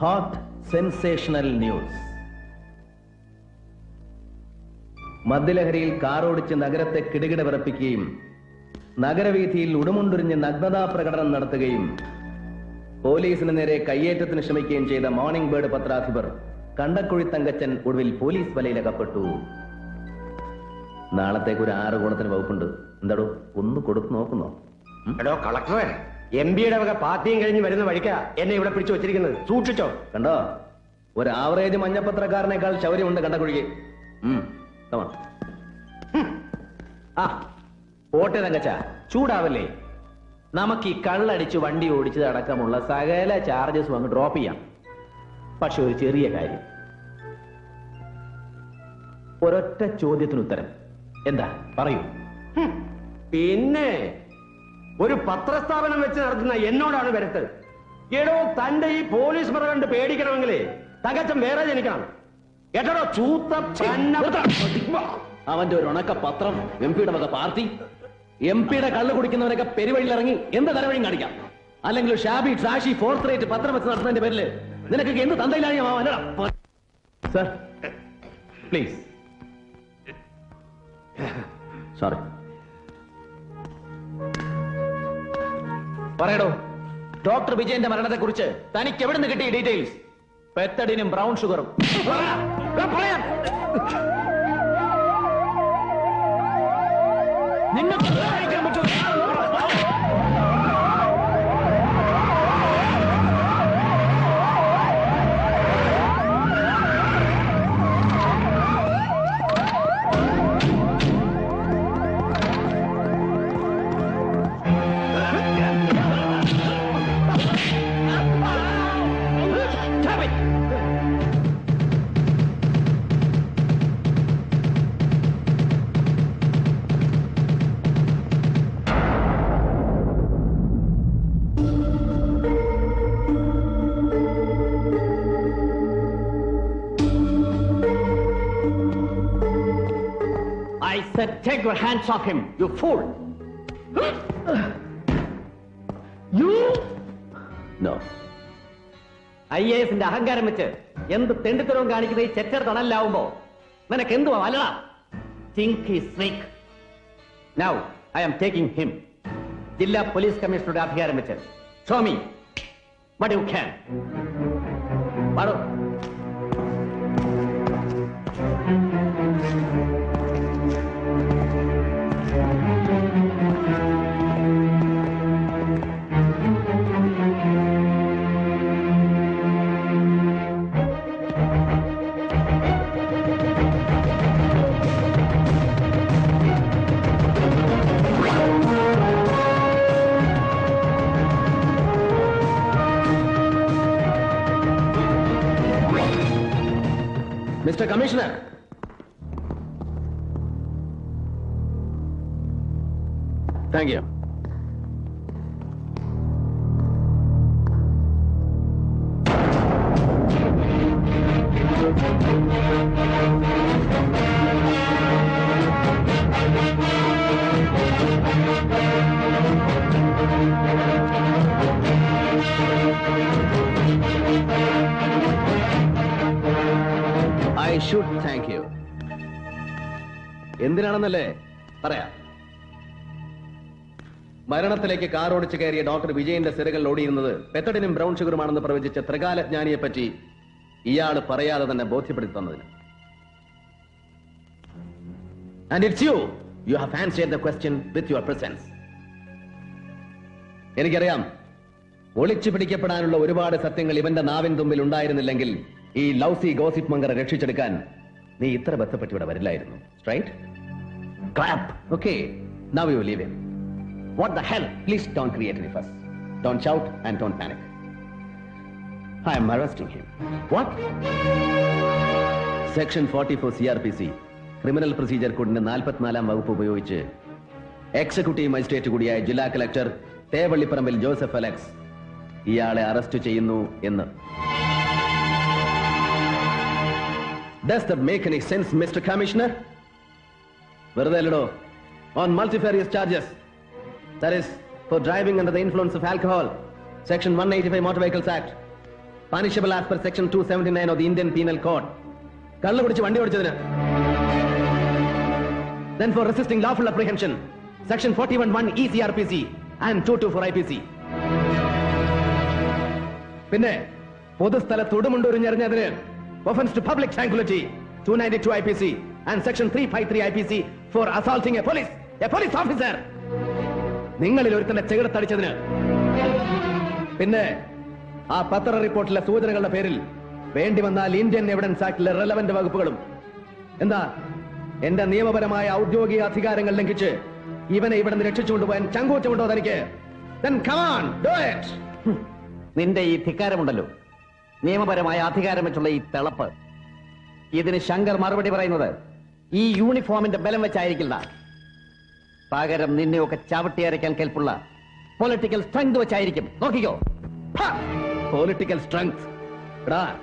Hot sensational news മദ്യലഹരിയിൽ കാറോടിച്ച് നഗരത്തെ കിടുകിട വിറപ്പിക്കുകയും നഗരവീഥിയിൽ ഉടുമുണ്ടുരിഞ്ഞ് നഗ്നതാ പ്രകടനം നടത്തുകയും പോലീസിന് നേരെ കയ്യേറ്റത്തിന് ശ്രമിക്കുകയും ചെയ്ത മോർണിംഗ് ബേർഡ് പത്രാധിപർ കണ്ടക്കുഴി തങ്കച്ചൻ ഒടുവിൽ പോലീസ് വലയിലകപ്പെട്ടു. നാളത്തേക്ക് ഒരു ആറ് ഗുണത്തിന് വകുപ്പുണ്ട്. എന്താടോ? ഒന്ന് കൊടുത്തു നോക്കുന്നോ? കളക്ടറെ. എം പിയുടെ വക പാർട്ടിയും കഴിഞ്ഞ് വരുന്ന വഴിക്കാ എന്നെ ഇവിടെ പിടിച്ചു വെച്ചിരിക്കുന്നത്. സൂക്ഷിച്ചോ. കണ്ടോ? ഒരു ആവറേജ് മഞ്ഞപ്പത്രക്കാരനേക്കാൾ ശൗര്യമുണ്ട് come on. ആ പോട്ടെ തങ്കച്ച ചൂടാവല്ലേ? നമുക്ക് ഈ കള്ളടിച്ച് വണ്ടി ഓടിച്ചത് അടക്കമുള്ള സകല ചാർജസും അങ്ങ് ഡ്രോപ്പ് ചെയ്യാം. പക്ഷെ ഒരു ചെറിയ കാര്യം. ഒരൊറ്റ ചോദ്യത്തിന് ഉത്തരം. എന്താ? പറയൂ. പിന്നെ? ഒരു പത്രസ്ഥാപനം വെച്ച് നടത്തുന്ന എന്നോടാണ് വരത്ത് എടോ തന്റെ ഈ പോലീസ് മുറ കണ്ട് പേടിക്കണമെങ്കിലേ തകച്ചം വേറെ ജനിക്കണം. കേട്ടോ ചൂത്ത അവന്റെ ഒരു ഉണക്ക പത്രം എം പിയുടെ വക പാർട്ടി. എം പിയുടെ കള്ളു കുടിക്കുന്നവരൊക്കെ പെരുവഴിയിൽ ഇറങ്ങി എന്ത് തലവഴിയും കാണിക്കാം? അല്ലെങ്കിൽ ഷാബി സാഷി ഫോർത്ത് റേറ്റ് പത്രം വെച്ച് നടത്തുന്നതിന്റെ പേരിൽ നിനക്കൊക്കെ എന്ത് തന്തയിലായി സർ പ്ലീസ്. സോറി പറയടോ. ഡോക്ടർ വിജയന്റെ മരണത്തെ കുറിച്ച് തനിക്ക് എവിടെ നിന്ന് കിട്ടിയ ഡീറ്റെയിൽസ്? പെത്തടിനും ബ്രൗൺ ഷുഗറും. പറയാം. Take your hands off him, you fool! You? No. I A എസിന്റെ അഹങ്കാരം വെച്ച് എന്ത് തെണ്ടിത്തരവും കാണിക്കുന്ന ഈ ചെറ്റർ തണലാവുമ്പോ നിനക്ക് എന്തുവാ വല്ലടാ think he snake now I am taking him ജില്ലാ പോലീസ് കമ്മീഷണറുടെ അധികാരം വെച്ച് show me what you can പാടോ mister commissioner thank you I should thank you എന്തിനാണെന്നല്ലേ? പറയാം. മരണത്തിലേക്ക് കാർ ഓടിച്ചു കയറിയ ഡോക്ടർ വിജയന്റെ സിരകൾ ഓടിയിരുന്നത് പെത്തടിനും ബ്രൗൺ ഷുഗറുമാണെന്ന് പ്രവചിച്ച ത്രികാലജ്ഞാനിയെ പറ്റി ഇയാൾ പറയാതെ തന്നെ ബോധ്യപ്പെടുത്തി തന്നതിന്. And it's you you have answered the question with your presence എനിക്കറിയാം. ഒളിച്ചു പിടിക്കപ്പെടാനുള്ള ഒരുപാട് സത്യങ്ങൾ ഇവന്റെ നാവിൻ തുമ്പിൽ ഉണ്ടായിരുന്നില്ലെങ്കിൽ ഈ ലൗസി ഗോസിപ്പ് മങ്കറെ രക്ഷിച്ചെടുക്കാൻ നീ ഇത്ര ബന്ധപ്പെട്ട് ഇവിടെ വരില്ലായിരുന്നു. Right clap okay now you leave him what the hell please don't create any fuss don't shout and don't panic I am arresting him what section forty four C R P C criminal procedure കോഡിന്റെ നാൽപ്പത്തിനാലാം വകുപ്പ് ഉപയോഗിച്ച് executive magistrate കൂടിയായ ജില്ലാ collector തേവള്ളിപ്പറമ്പിൽ Joseph Alex ഇയാളെ arrest ചെയ്യുന്നു എന്ന്. Does that make any sense, Mr. Commissioner? വെറുതെ അല്ലടോ. On multifarious charges that is for driving under the influence of alcohol section one eighty five motor vehicles act punishable as per section two seventy nine of the Indian penal code കള്ളു കുടിച്ച് വണ്ടി ഓടിച്ചതിന്. Then for resisting lawful apprehension section 41 1 ECRPC and 224 IPC പിന്നെ പൊതുസ്ഥലത്ത് ഉടുമുണ്ടുരിഞ്ഞെറിഞ്ഞതിന് offence to public tranquillity two ninety two I P C and section three five three I P C for assaulting a police a police officer നിങ്ങളിൽ ഒരുത്തന്റെ ചെകിടത്തടിച്ചതിന്. പിന്നെ ആ പത്ര റിപ്പോർട്ടിലെ സൂചനകളുടെ പേരിൽ വേണ്ടി വന്നാൽ ഇന്ത്യൻ എവിഡൻസ് ആക്ടിലെ റെലവന്റ് വകുപ്പുകളും. എന്താ? എന്റെ നിയമപരമായ ഔദ്യോഗിക അധികാരങ്ങൾ ലംഘിച്ച് ഇവനെ ഇവിടെ നിന്ന് രക്ഷിച്ചുകൊണ്ടുപോകാൻ ചങ്കൂറ്റമുണ്ടോ തനിക്ക്. നിന്റെ ഈ ധിക്കാരമുണ്ടല്ലോ. നിയമപരമായ അധികാരം വെച്ചുള്ള ഈ തിളപ്പ്. ഇതിന് ശങ്കർ മറുപടി പറയുന്നത് ഈ യൂണിഫോമിന്റെ ബലം വെച്ചായിരിക്കില്ല. പകരം നിന്നെയൊക്കെ ചവിട്ടി അരയ്ക്കാൻ കേൾപ്പുള്ള പൊളിറ്റിക്കൽ സ്ട്രെങ്ത് വെച്ചായിരിക്കും. നോക്കിക്കോ. പൊളിറ്റിക്കൽ സ്ട്രെങ്ത് എടാ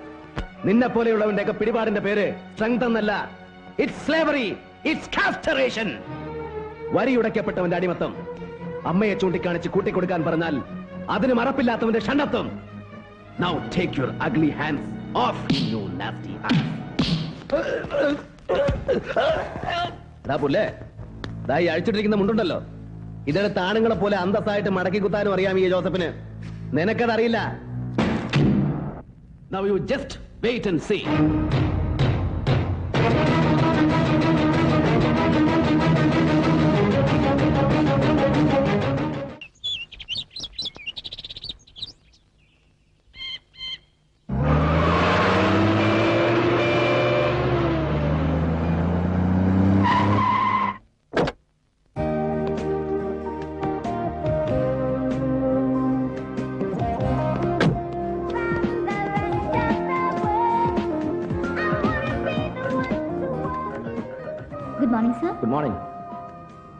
നിന്നെ പോലെയുള്ളവന്റെ ഒക്കെ പിടിപാടിന്റെ പേര് സ്ട്രെങ്ത് എന്നല്ല. ഇറ്റ്സ് സ്ലേവറി ഇറ്റ്സ് കാസ്റ്ററേഷൻ അടിമത്തം. അമ്മയെ ചൂണ്ടിക്കാണിച്ച് കൂട്ടിക്കൊടുക്കാൻ പറഞ്ഞാൽ അതിന് മറപ്പില്ലാത്തവന്റെ ഷണ്ടത്വം now your ugly hands off, off you nasty പുല്ലേ ദാ ഈ അഴിച്ചിട്ടിരിക്കുന്ന മുണ്ടുണ്ടല്ലോ. ഇതെടുത്ത് ആണുങ്ങളെ പോലെ അന്തസ്സായിട്ട് മടക്കി കുത്താനും അറിയാം ഈ ജോസഫിന്. നിനക്കതറിയില്ല. Now you just wait and see. Good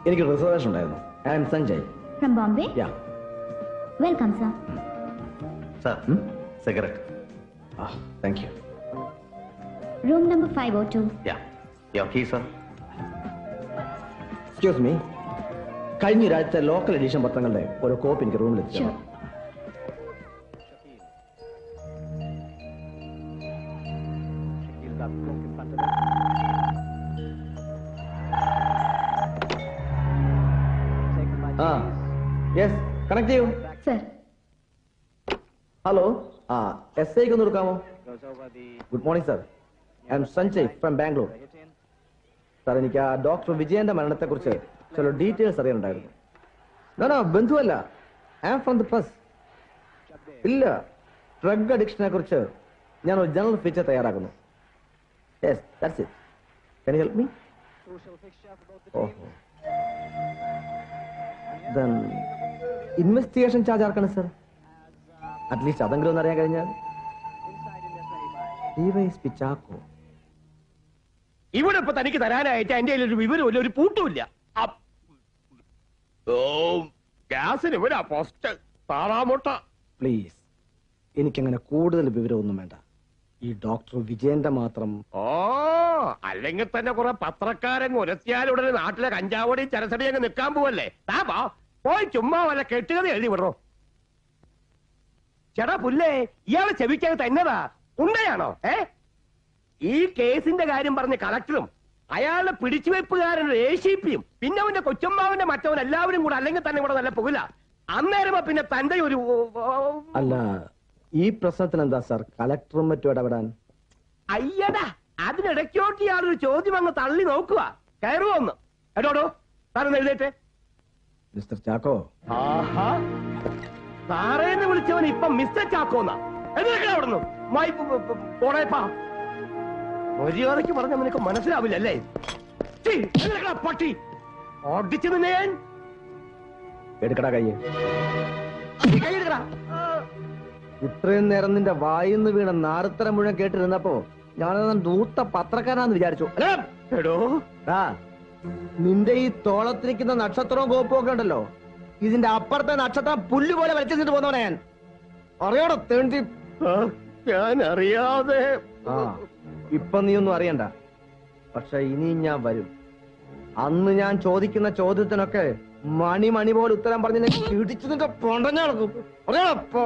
എനിക്ക് റിസർവേഷൻ ഉണ്ടായിരുന്നു. I am Sanjay from Bombay yeah welcome sir sir cigarette ah thank you room number 502. Yeah your key sir excuse me കഴിഞ്ഞ ഒരാഴ്ച ലോക്കൽ എഡിഷൻ പത്രങ്ങളുടെ ഒരു copy എനിക്ക് റൂമിൽ എത്തിച്ചു എത്തിച്ചു ആ കണക്ട് ചെയ്യൂ. ഹലോ ആ എസ് ഐക്ക് ഒന്ന് എടുക്കാമോ good morning sir I am Sanjay from Bangalore sir എനിക്ക് ആ ഡോക്ടർ വിജയന്റെ മരണത്തെ കുറിച്ച് ചില ഡീറ്റെയിൽസ് അറിയാനുണ്ടായിരുന്നു. ഞാനോ ബന്ധുവല്ല. I am from the press ഇല്ല ഡ്രഗ് അഡിക്ഷനെ കുറിച്ച് ഞാൻ ഒരു ജനറൽ ഫീച്ചർ തയ്യാറാക്കുന്നു. Yes that's it can you help me ഓഹോ ദെൻ ഇൻവെസ്റ്റിഗേഷൻ ചാർജ് ആർക്കാണ് സർ അറ്റ്ലീസ്റ്റ് അതെങ്കിലും ഒന്ന് അറിയാൻ കഴിഞ്ഞാൽ. ഡിവൈഎസ്പി ചാക്കോ. ഇവിടെ ഇപ്പൊ തനിക്ക് തരാനായിട്ട് എന്റെ കയ്യിൽ ഒരു വിവരമില്ല ഒരു പൂട്ടുമില്ല അപ്പ്. ഓ ഗ്യാസിന് ഇവരാ പോസ്റ്റ് താറാമുട്ട. പ്ലീസ് എനിക്കങ്ങനെ കൂടുതൽ വിവരമൊന്നും വേണ്ട. ഈ ഡോക്ടർ വിജയന്റെ മാത്രം. ഓ അല്ലെങ്കിൽ തന്നെ കുറെ പത്രക്കാരൻ ഉരത്തിയാൽ ഉടനെ നാട്ടിലെ കഞ്ചാവടി ചരസടി അങ്ങ് നിൽക്കാൻ പോവല്ലേ? താ പോയി ചുമ്മാ വല്ല കെട്ടുകഥ എഴുതി വിടറോ. ചേടാ പുല്ലേ ഇയാളെ ചെവിക്കകത്ത് എന്നതാ? ഉണ്ടയാണോ? ഏ? ഈ കേസിന്റെ കാര്യം പറഞ്ഞ കളക്ടറും അയാളുടെ പിടിച്ചുവെപ്പുകാരൻ എ സി പിയും പിന്നെ അവന്റെ കൊച്ചമ്മാവന്റെ മറ്റവൻ എല്ലാവരും കൂടെ അല്ലെങ്കിൽ തന്നെ കൂടെ നല്ല പോകില്ല അന്നേരമാ പിന്നെ തന്റെ ഒരു അല്ല ഈ പ്രശ്നത്തിന് എന്താ സാർ? കളക്ടറും മറ്റും ഇടപെടാൻ? അയ്യടാ അതിനിടയ്ക്കോട്ട് ഇയാളൊരു ചോദ്യം അങ്ങ് തള്ളി നോക്കുക കയറുമോ ഒന്ന്? എടോടോ താനൊന്ന് എഴുതേറ്റെ മിസ്റ്റർ ചാക്കോ? ആഹാ. സാറേന്ന് വിളിച്ചവൻ ഇപ്പൊ മിസ്റ്റർ ചാക്കോന്നാ. എന്തൊക്കെ അവിടുന്ന്. പോണേപ്പാ. മര്യാദയ്ക്ക് പറഞ്ഞ നിനക്ക് മനസ്സിലാവില്ല അല്ലേ പട്ടി. ഓടിച്ചു നിന്നെ ഞാൻ. എടുക്കടാ കയ്യ് കൈ എടുക്കടാ. ഇത്രയും നേരം നിന്റെ വായിന്ന് വീണ നാരത്തരം മുഴുവൻ കേട്ടിരുന്നപ്പോ ഞാനത് ദൂത്ത പത്രക്കാരാന്ന് വിചാരിച്ചു. എടോ. ആ. നിന്റെ ഈ തോളത്തിരിക്കുന്ന നക്ഷത്രവും കോപ്പും ഒക്കെ ഉണ്ടല്ലോ. ഇതിന്റെ അപ്പുറത്തെ നക്ഷത്രം പുല്ല് പോലെ വലിച്ചിട്ട് പോന്നവനെ ഞാൻ. അറിയോടോ തേണ്ടി? ഞാൻ അറിയാതെ ഇപ്പൊ നീ ഒന്നും അറിയണ്ട. പക്ഷെ ഇനി ഞാൻ വരും. അന്ന് ഞാൻ ചോദിക്കുന്ന ചോദ്യത്തിനൊക്കെ മണി മണി പോലെ ഉത്തരം പറഞ്ഞ് ഇടിച്ചു നിന്റെ പൊണ്ടഞ്ഞ നടക്കും. അറിയാടോ